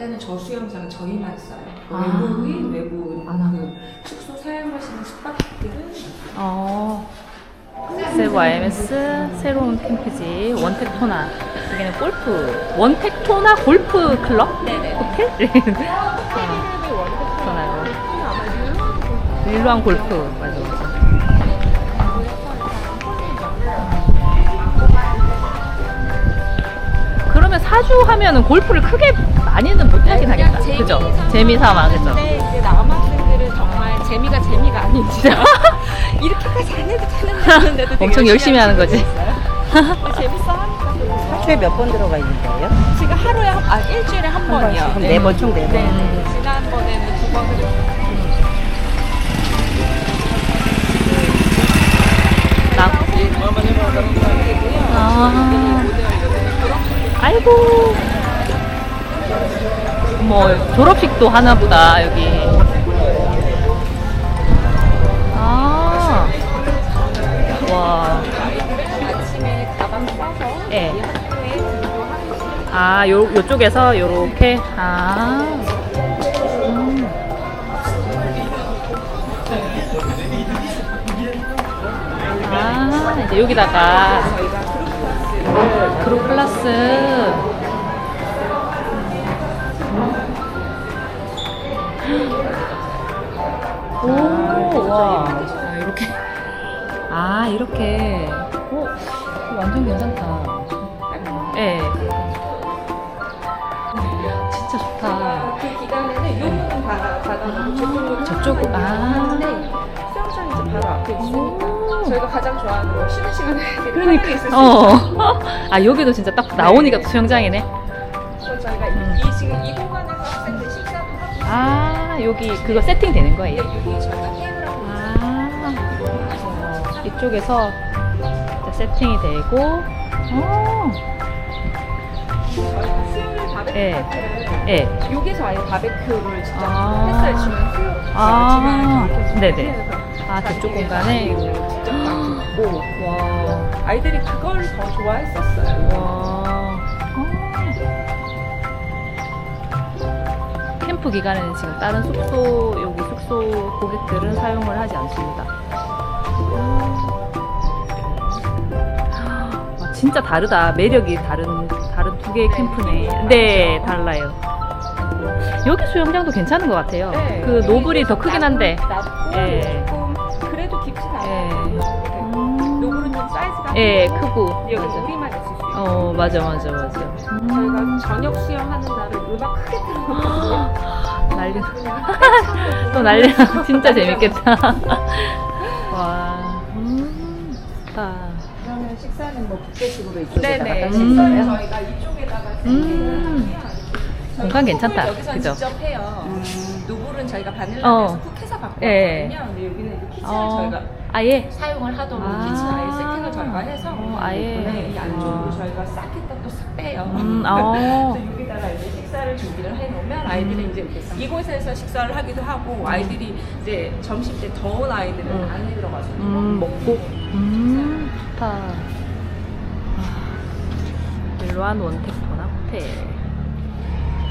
IMS 저희가 할 때는 저 수 영장 저희만 써요. 아. 외국인 외부 아. 그 숙소 사용하시는 숙박들은 어. 세부 IMS 새로운 캠프지 원택토나 여기는 골프 원택토나 골프 클럽 네네. 호텔 어, 토나로 릴루안 골프 맞아 맞아 그러면 사주 하면은 골프를 크게 많이는 못 하긴 하겠다 그죠 재미삼아 그죠 근데 이제 남학생들은 정말 재미가 재미가 아닌 진짜 이렇게까지 안 해도 되는데도 되게 엄청 열심히 하는 거지 재밌어 하니까 하루에 몇 번 들어가 있는 거예요? 지금 하루에 한, 아 일주일에 한 번이요. 그럼 네 번, 총 네 번. 네. 지난번에는 두 번. 나 아. 아이고. 뭐 졸업식도 하나 보다 여기. 아. 와. 아침에 가방 싸서 예. 이 학교에 등교하는 아, 요 요쪽에서 요렇게. 아. 음. 아, 이제 여기다가 그룹 클래스. 이렇게. 오, 완전 괜찮다. 예. 진짜 좋다. 그 기간에는 요 부분 받아 받아놓고 저쪽으로 저쪽, 아. 네. 수영장이 이제 바로 앞에 있으니까 오. 저희가 가장 좋아하는 거 쉬는 시간에 그러니까. 있을 수 어. 아, 여기도 진짜 딱 나오니까 또 수영장이네. 그래서 저희가 음. 이 지금 이 공간에서 학생들 식사도 하고 아, 여기 그거 세팅 되는 네, 거예요. 여 이쪽에서 세팅이 되고, 어. 저희가 수요일 바베큐 예. 예. 여기서 아예 바베큐를 진짜 아. 햇살 주면 수요 아. 주말에 네네. 아, 저쪽 공간에. 직접 오 와. 아이들이 그걸 더 좋아했었어요. 와. 어. 캠프 기간에는 지금 다른 숙소 여기 숙소 고객들은 사용을 하지 않습니다. 와, 진짜 다르다. 매력이 다른 다른 두 개의 캠프네. 네, 달라요. 여기 수영장도 괜찮은 것 같아요. 네. 그 노블이 더 크긴 한데. 낮고 예. 조금 그래도 깊진 예. 않아요. 음. 노블은 좀 사이즈가 예, 크고 크고. 여기 맞아. 우리만 있을 수 있어요. 어, 맞아, 맞아, 맞아. 음. 저희가 저녁 수영하는 날은 음악 크게 틀어놓거든요. 난리. 또 난리 나. 진짜 재밌겠다. 와. 음. 좋다. 식사는 뭐 뷔페식으로 이쪽에다가 네네. 하실 음. 저희가 이쪽에다가 음. 공간 괜찮다. 여기서 그죠? 직접 해요. 음. 노블은 저희가 어. 바닐라에서 쿡해서 갖고 예. 왔거든요. 근데 여기는 키친을 어. 저희가 아예. 사용을 하도록 아. 키친 아예 세팅을 저희가 해서 어, 아예. 네, 이 안쪽으로 아. 저희가 싹 했다 또 싹 빼요. 음, 어. 그래서 여기다가 이제 식사를 준비를 해놓으면 아이들이 이제 이곳에서 식사를 하기도 하고 아이들이 이제 점심 때 더운 아이들은 음. 안에 들어가서 음, 먹고. 음, 좋다. 아, 일로한 원택토나 호텔.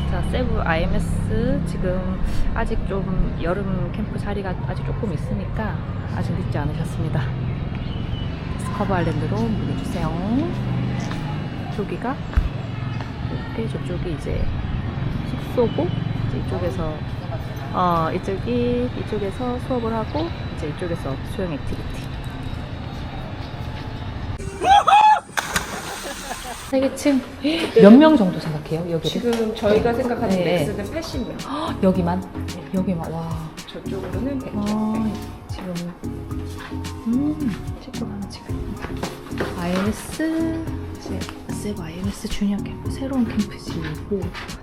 자, 세부 IMS 지금 아직 좀 여름 캠프 자리가 아직 조금 있으니까 아직 늦지 않으셨습니다. 스커버 아일랜드로 문의주세요. 저기가 이렇게 저쪽이 이제 이제 이쪽에서 어 이쪽이 이쪽에서 수업을 하고 이제 이쪽에서 수영 액티비티. 세 개층 몇 명 정도 생각해요 여기를? 지금 저희가 생각하는 네. 맥스는 80명 여기만 여기만 와. 저쪽으로는 100명 아, 지금 음 찍고 가는 지금 세브 IMS 주니어 캠프 새로운 캠프지고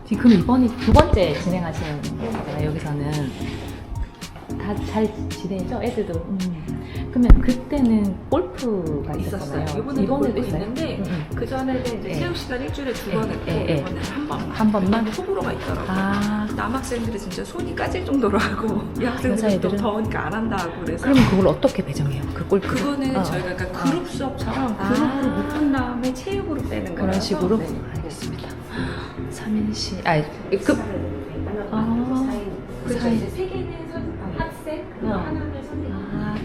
지금 이번이 두 번째 진행하시는 거잖아요. 여기서는 다 잘 지내죠? 애들도. 음. 그러면 그때는 골프가 있었어요. 이번에도 이번에도 골프? 있는데 음, 음. 그 전에는 이제 네. 체육 시간 일주일에 두 네, 번 했고 네, 네. 이번에는 한 번만. 한 번만? 호불호가 있더라고요. 아, 남학생들이 진짜 손이 까질 정도로 하고 여학생들은? 더우니까 안 한다 하고 그래서 그럼 그걸 어떻게 배정해요? 그 골프? 그거는 어. 저희가 약간 그룹 수업처럼 아. 그룹으로 묶은 다음에 체육으로 빼는 거라서 그런 식으로? 네. 알겠습니다. 삼인시, 아, 급. 아, 그렇죠. 사인. 이제 세개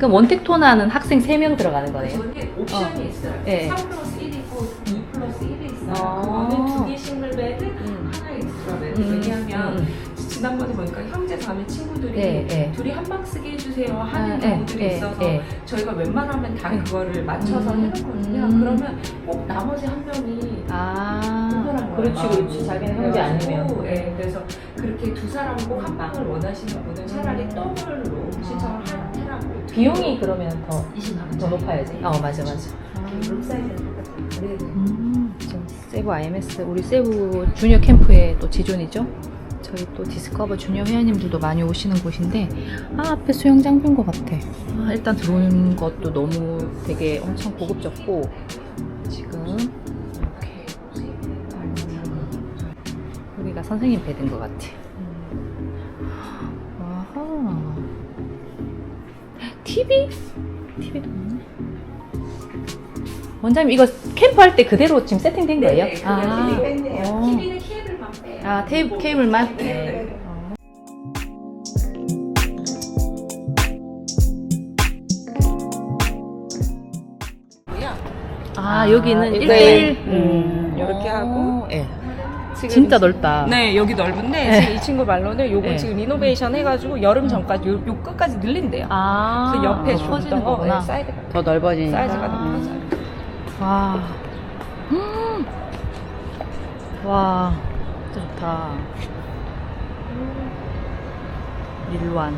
그럼 원택 토나는 학생 3명 들어가는 거네요? 저는 옵션이 있어요. 네. 3 플러스 1이 있고 2 플러스 1이 있어요. 아. 그거는 두개 싱글 베드, 음. 하나 엑스트라 베드. 음, 왜냐하면 음, 지난번에 보니까 형제 자매 친구들이 네, 네. 둘이 한 방 쓰게 해주세요 아, 하는 네, 경우들이 네, 있어서 네. 저희가 웬만하면 다 네. 그거를 맞춰서 음, 해놓거든요. 음. 그러면 꼭 나머지 한 명이 아. 그렇지, 그렇지. 자기는 형제 아니면. 네, 그래서 그렇게 두 사람 꼭 한 방을 원하시는 분은 차라리 하라고. 비용이 그러면 더, 20만 원. 더 높아야지. 어, 맞아, 맞아. 룸 사이즈는 똑같아요. 네, 네. 음, 지금 세부 IMS, 우리 세부 주니어 캠프의 또 지존이죠. 저희 또 디스커버 주니어 회원님들도 많이 오시는 곳인데, 아, 앞에 수영장인 것 같아. 아, 일단 들어오는 것도 너무 되게 엄청 고급졌고, 지금, 이렇게. 여기가 선생님 베드인 것 같아. TV? TV도 있네. 원장님 이거 캠프 할 때 그대로 지금 세팅된 거예요? 네, 네, 아, 그냥 TV 뺐네요. 어. TV는 케이블만 빼요. 아 테이프 케이블만? 네. 어. 뭐야? 아, 여기는 아, 1대1 네. 음, 이렇게 하고. 예. 지금 진짜 넓다. 네, 여기 넓은데 네. 지금 이 친구 말로는 요거 네. 지금 리노베이션 해가지고 여름 전까지 요, 요 끝까지 늘린대요. 아, 그 옆에 커지는 줬던 거 거구나. 네, 사이드가 더 넓어지니까. 사이즈가 아. 너무 커져요. 와. 음. 와, 진짜 좋다. 일완.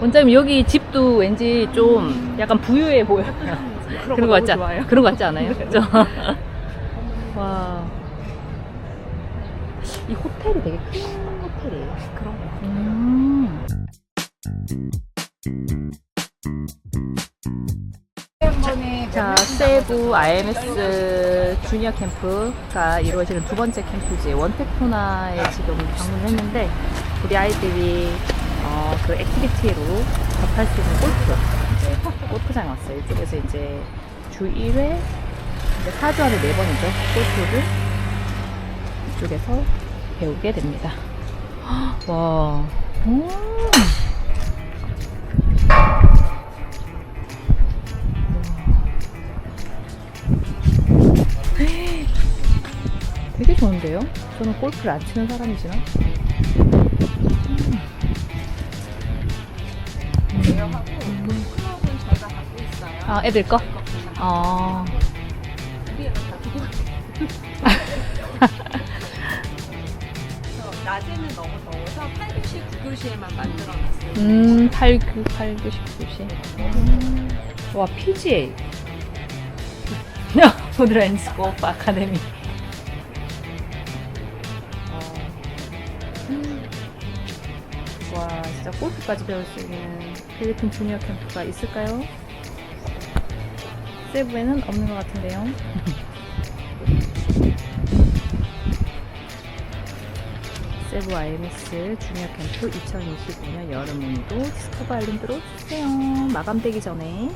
원장님 여기 집도 왠지 좀 약간 부유해 보여요. 그런 거 같지 않아요? 그런 거 같지 않아요? 그죠? 와. 이 호텔이 되게 큰 호텔이에요. 그런 거. 음. 자, 세부 IMS 주니어 캠프가 이루어지는 두 번째 캠프지 원테코나에 지금 방문을 했는데 우리 아이들이 어, 그 액티비티로 접할 수 있는 골프 네, 골프장에 왔어요. 이쪽에서 이제 주 1회 이제 4주 안에 4번이죠. 골프를 이쪽에서 배우게 됩니다. 와. 음. 되게 좋은데요? 저는 골프를 안 치는 사람이지만. 있어요. 아, 애들 거? 어. 낮에는 너무 더워서 8교시, 9교시에만 만들어놨어요. 음, 8, 9, 8, 9, 10, 9시. 와, PGA. 포드랜스 골프 아카데미. 어. 음. 와, 진짜 골프까지 배울 수 있는 필리핀 주니어 캠프가 있을까요? 세부에는 없는 것 같은데요. 세부 IMS 주니어 캠프 2025년 여름 문도 디스커버 아일랜드로 주세요. 마감되기 전에